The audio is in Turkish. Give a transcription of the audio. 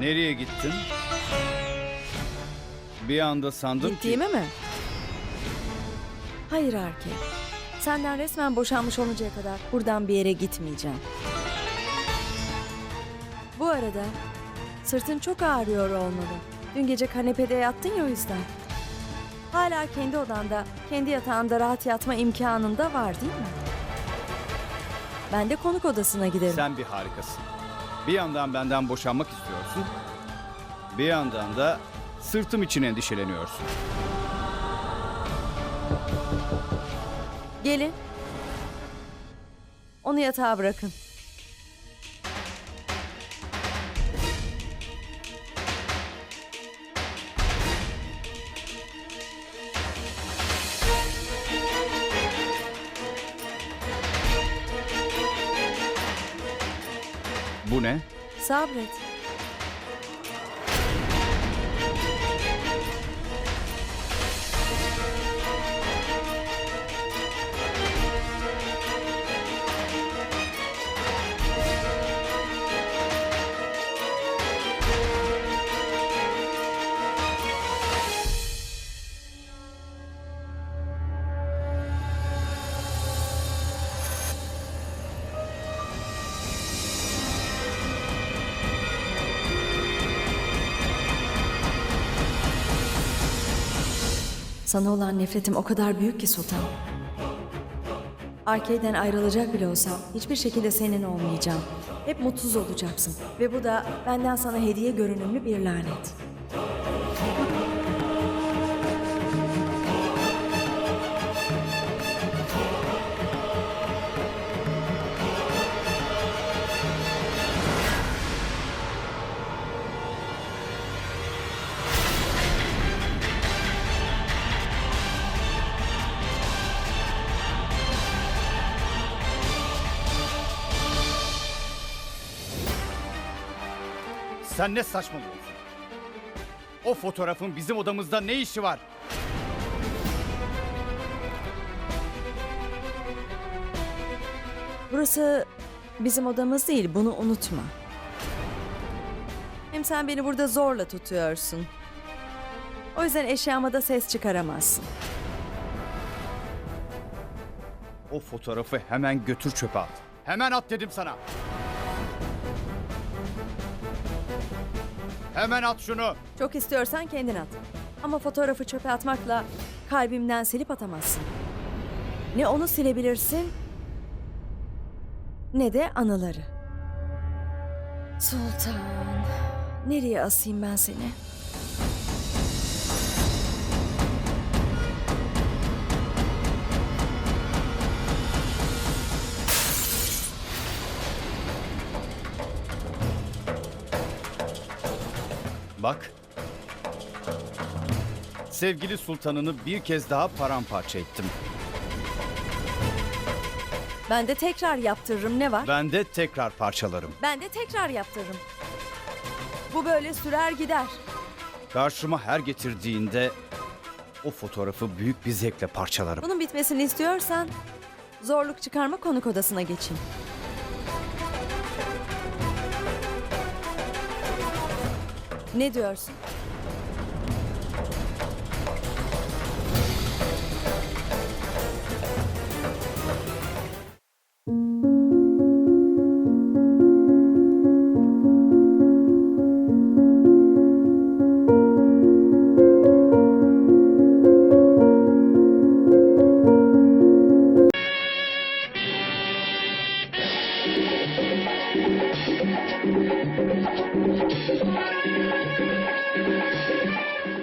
Nereye gittin? Bir anda sandım ki... Gittiğimi mi? Hayır Arke. Senden resmen boşanmış oluncaya kadar buradan bir yere gitmeyeceğim. Bu arada sırtın çok ağrıyor olmalı. Dün gece kanepede yattın ya o yüzden. Hala kendi odanda, kendi yatağında rahat yatma imkanın da var değil mi? Ben de konuk odasına giderim. Sen bir harikasın. Bir yandan benden boşanmak istiyorsun. Bir yandan da sırtım için endişeleniyorsun. Gelin. Onu yatağa bırakın. Bu ne? Sabret. Sana olan nefretim o kadar büyük ki Sultan. Arcade'den ayrılacak bile olsam hiçbir şekilde senin olmayacağım. Hep mutsuz olacaksın. Ve bu da benden sana hediye görünümlü bir lanet. Sen ne saçmalıyorsun? O fotoğrafın bizim odamızda ne işi var? Burası bizim odamız değil, bunu unutma. Hem sen beni burada zorla tutuyorsun. O yüzden eşyama da ses çıkaramazsın. O fotoğrafı hemen götür çöpe at. Hemen at dedim sana. Hemen at şunu. Çok istiyorsan kendin at. Ama fotoğrafı çöpe atmakla kalbimden silip atamazsın. Ne onu silebilirsin ne de anıları. Sultan, nereye asayım ben seni? Bak. Sevgili sultanını bir kez daha paramparça ettim. Ben de tekrar yaptırırım ne var? Ben de tekrar parçalarım. Ben de tekrar yaptırırım. Bu böyle sürer gider. Karşıma her getirdiğinde o fotoğrafı büyük bir zevkle parçalarım. Bunun bitmesini istiyorsan zorluk çıkarma konuk odasına geçin. Ne diyorsun? Thank you.